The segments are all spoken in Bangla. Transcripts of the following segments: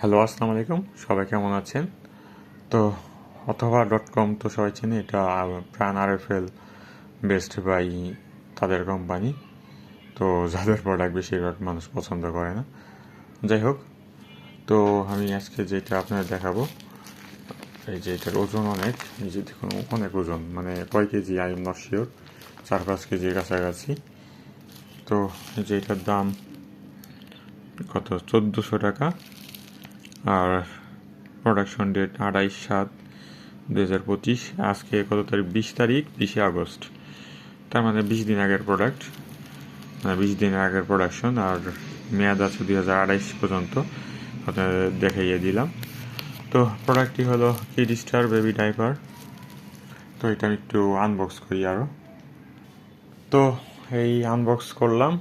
হ্যালো, আসসালামু আলাইকুম। সবাই কেমন আছেন? তো, অথবা ডট কম তো সবাই চেনে, এটা প্রাণ আর এফ এল বেস্ট বাই তাদের কোম্পানি তো, যাদের প্রোডাক্ট বেশিরভাগ মানুষ পছন্দ করে না। যাই হোক, তো আমি আজকে যেটা আপনার দেখাবো, এই যে এটার ওজন অনেক, এই যে দেখুন, অনেক ওজন মানে কয় KG I am not sure চার পাঁচ কেজির কাছাকাছি। তো, এই যে এটার দাম কত? চোদ্দোশো টাকা। আর প্রোডাকশন ডেট আড়াইশ সাত দু হাজার পঁচিশ। আজকে কত তারিখ? বিশ তারিখ, বিশে আগস্ট। তার মানে বিশ দিন আগের প্রোডাক্ট মানে বিশ দিন আগের প্রোডাকশন আর মেয়াদ আছে দুই হাজার আড়াইশ পর্যন্ত। আপনাদের দেখাইয়ে দিলাম। তো প্রোডাক্টটি হলো কিড স্টার বেবি ডাইপার তো এটা আমি একটু আনবক্স করি আরও তো এই আনবক্স করলাম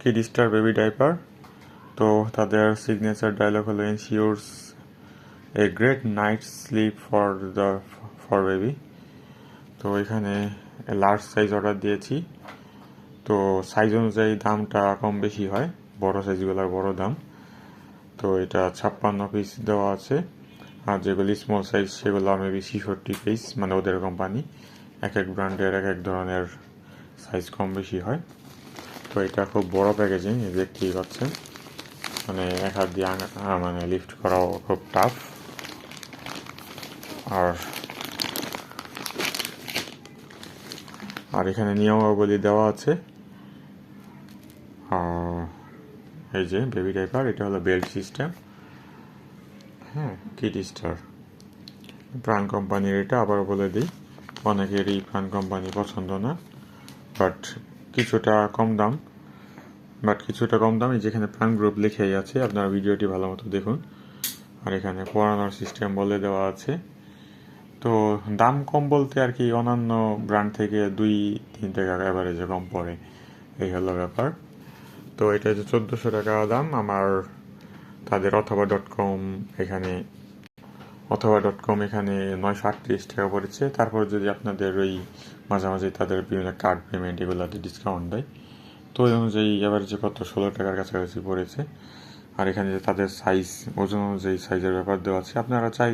কিড স্টার বেবি ডাইপার তো তাদের সিগনেচার ডায়লগ হলো ensures a great night sleep for the for baby তো এখানে লার্জ সাইজ অর্ডার দিয়েছি। তো সাইজ অনুযায়ী দামটা কম বেশি হয়, বড় সাইজগুলোর বড় দাম। তো এটা ছাপ্পান্ন পিস দেওয়া আছে। আর যেগুলি স্মল সাইজ সেগুলো মেবি ছিষট্টি পিস মানে ওদের কোম্পানি এক এক ব্র্যান্ডের এক এক ধরনের সাইজ কম বেশি হয়। তো এটা খুব বড় প্যাকেজিং দেখতেই পাচ্ছেন। মানে এক হাত দিয়ে মানে লিফট করাও খুব টাফ আর আর এখানে নিয়মাবলী দেওয়া আছে। এই যে বেবি ডাইপার এটা হলো বেল্ট সিস্টেম হ্যাঁ কিট স্টার প্রাণ কোম্পানির এটা আবার বলে দিই। অনেকেরই প্রাণ কোম্পানি পছন্দ না বাট কিছুটা কম দাম। বাট কিছুটা কম দামে, যেখানে প্রাণ গ্রুপ লিখেই আছে, আপনারা ভিডিওটি ভালো মতো দেখুন। আর এখানে পড়ানোর সিস্টেম বলে দেওয়া আছে। তো দাম কম বলতে আর কি অন্যান্য ব্র্যান্ড থেকে দুই, তিন টাকা অ্যাভারেজে কম পড়ে। এই হলো ব্যাপার। তো এটা হচ্ছে চোদ্দোশো টাকা দাম। আমার তাদের অথবা ডট কম এখানে, অথবা ডট কম এখানে নয়শো আটত্রিশ টাকা পড়েছে। তারপর যদি আপনাদের ওই মাঝামাঝি তাদের বিভিন্ন কার্ড পেমেন্ট এগুলোতে ডিসকাউন্ট দেয় তো ওই অনুযায়ী এভারেজে কত? ষোলো টাকার কাছাকাছি পড়েছে। আর এখানে যে তাদের সাইজ ওজন অনুযায়ী সাইজের ব্যাপার দেওয়া আছে। আপনারা চাই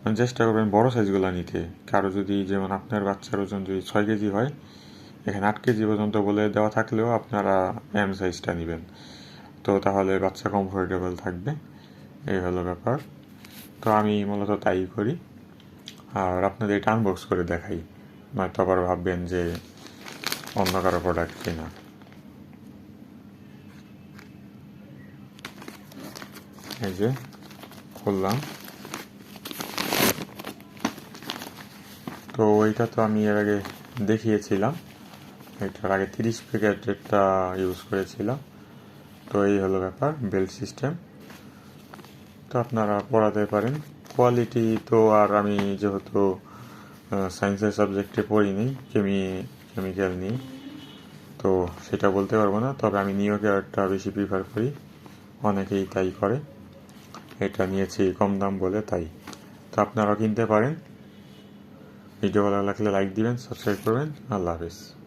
মানে চেষ্টা করবেন বড় সাইজগুলো নিতে। কারও যদি যেমন আপনার বাচ্চার ওজন যদি ছয় কেজি হয়, এখানে আট কেজি পর্যন্ত বলে দেওয়া থাকলেও আপনারা এম সাইজটা নেবেন। তো তাহলে বাচ্চা কমফোর্টেবল থাকবে। এই হলো ব্যাপার। তো আমি মূলত তাই করি। আর আপনাদের এটা আনবক্স করে দেখাই। নয়তো আবার ভাববেন যে অন্য কারও প্রোডাক্ট কিনা। এই যে খুললাম তো ওইটা তো আমি এর আগে দেখিয়েছিলাম। এটার আগে তিরিশ প্যাকেটেরটা ইউজ করেছিলাম। তো এই হলো ব্যাপার বেল্ট সিস্টেম তো আপনারা পড়াতে পারেন। কোয়ালিটি তো আর আমি যেহেতু সায়েন্সের সাবজেক্টে পড়িনি কেমি কেমিক্যাল নিই তো সেটা বলতে পারব না, তবে আমি নিও কেয়ারটা বেশি প্রিফার করি। অনেকেই তাই করে। এটা নিয়েছি কম দাম বলে, তাই। তো আপনারাও কিনতে পারেন। ভিডিও ভালো লাগলে লাইক দিবেন সাবস্ক্রাইব করবেন। আল্লাহ হাফিজ।